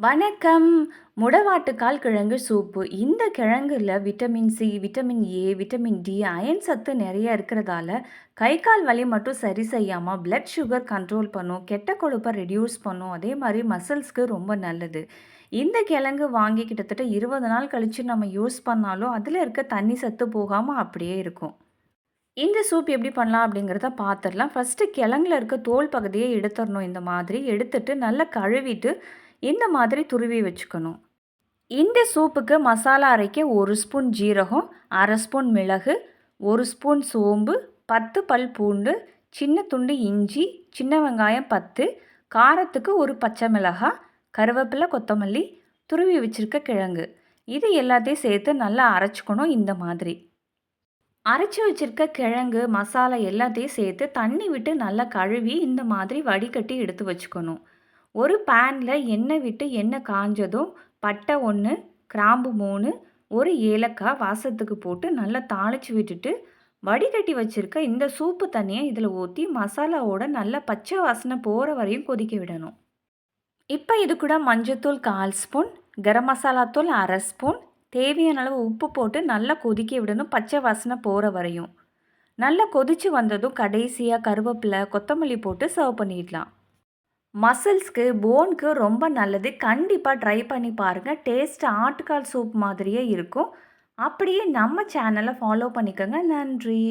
வணக்கம். முடவாட்டுக்கால் கிழங்கு சூப்பு. இந்த கிழங்குல vitamin C, vitamin A, vitamin D, iron சத்து நிறைய இருக்கிறதால, கை, கால் வலி மட்டும் சரி செய்யாமல் பிளட் சுகர் கண்ட்ரோல் பண்ணும், கெட்ட கொழுப்பை ரெடியூஸ் பண்ணும். அதே மாதிரி மசில்ஸ்க்கு ரொம்ப நல்லது. இந்த கிழங்கு வாங்கி கிட்டத்தட்ட 20 நாள் கழித்து நம்ம யூஸ் பண்ணாலும், அதில் இருக்க தண்ணி சத்து போகாமல் அப்படியே இருக்கும். இந்த சூப் எப்படி பண்ணலாம் அப்படிங்கிறத பார்த்துடலாம் ஃபர்ஸ்ட்டு கிழங்குல இருக்க தோல் பகுதியை எடுத்துடணும் இந்த மாதிரி. எடுத்துட்டு நல்லா கழுவிட்டு, இந்த மாதிரி துருவி வச்சுக்கணும். இந்த சூப்புக்கு மசாலா அரைக்க ஒரு ஸ்பூன் ஜீரகம், அரை ஸ்பூன் மிளகு, ஒரு ஸ்பூன் சோம்பு, 10 பல் பூண்டு, சின்ன துண்டு இஞ்சி, சின்ன வெங்காயம் 10, காரத்துக்கு ஒரு பச்சை மிளகாய், கருவேப்பிலை, கொத்தமல்லி, துருவி வச்சுருக்க கிழங்கு. இது எல்லாத்தையும் சேர்த்து நல்லா அரைச்சிக்கணும் இந்த மாதிரி. அரைச்சி வச்சிருக்க கிழங்கு, மசாலா எல்லாத்தையும் சேர்த்து தண்ணி விட்டு நல்லா கழுவி இந்த மாதிரி வடிகட்டி எடுத்து வச்சுக்கணும். ஒரு பேனில் எண்ணெய் விட்டு எண்ணெய் காஞ்சதும் பட்டை ஒன்று கிராம்பு மூணு ஒரு ஏலக்காய் வாசத்துக்கு போட்டு நல்லா தாளிச்சு விட்டுட்டு, வடிகட்டி வச்சிருக்க இந்த சூப்பு தண்ணியை இதில் ஊற்றி மசாலாவோட நல்லா பச்சை வாசனை போகிற வரையும் கொதிக்க விடணும். இப்போ இது கூட மஞ்சத்தூள் 1/4 ஸ்பூன், கரம் மசாலா தூள் 1/2 ஸ்பூன், தேவையான அளவு உப்பு போட்டு நல்லா கொதிக்க விடணும் பச்சை வாசனை போகிற வரையும். நல்லா கொதிச்சு வந்ததும் கடைசியாக கருவேப்பிலை, கொத்தமல்லி போட்டு சர்வ் பண்ணிடலாம். மசில்ஸ்க்கு, போன்க்கு ரொம்ப நல்லது. கண்டிப்பாக ட்ரை பண்ணி பாருங்கள் டேஸ்ட் ஆட்டுக்கால் சூப் மாதிரியே இருக்கும். அப்படியே நம்ம சேனலை ஃபாலோ பண்ணிக்கோங்க நன்றி.